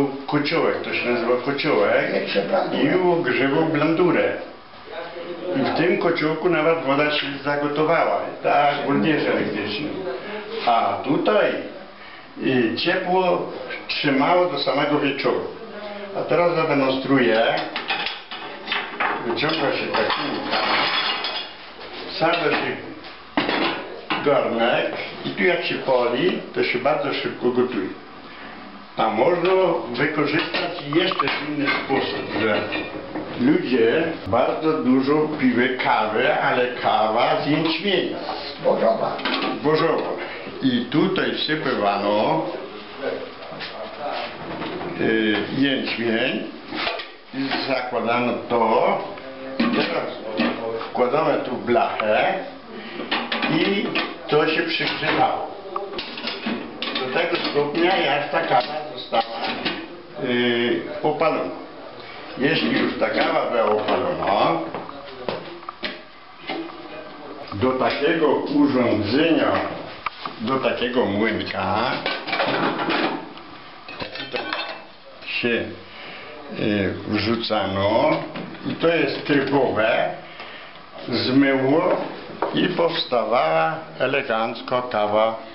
był kociołek, to się nazywa kociołek i ogrzewał blandurę. I w tym kociołku nawet woda się zagotowała, tak, w bulwierze elektrycznym. A tutaj y, ciepło trzymało do samego wieczoru. A teraz zademonstruję. Wyciąga się taki wsadza się garnek i tu jak się pali, to się bardzo szybko gotuje. A można wykorzystać jeszcze w inny sposób, że ludzie bardzo dużo piły kawy, ale kawa z jęczmienia, Bożowa. bożowa. I tutaj wsypywano y, jęczmień, i zakładano to, teraz wkładamy tu blachę i to się przygrzewało. Do tego stopnia, jak ta kawa została yy, opalona. Jeśli już ta kawa była opalona, do takiego urządzenia, do takiego młynka się y, wrzucano i to jest trybowe, zmyło i powstawała elegancko kawa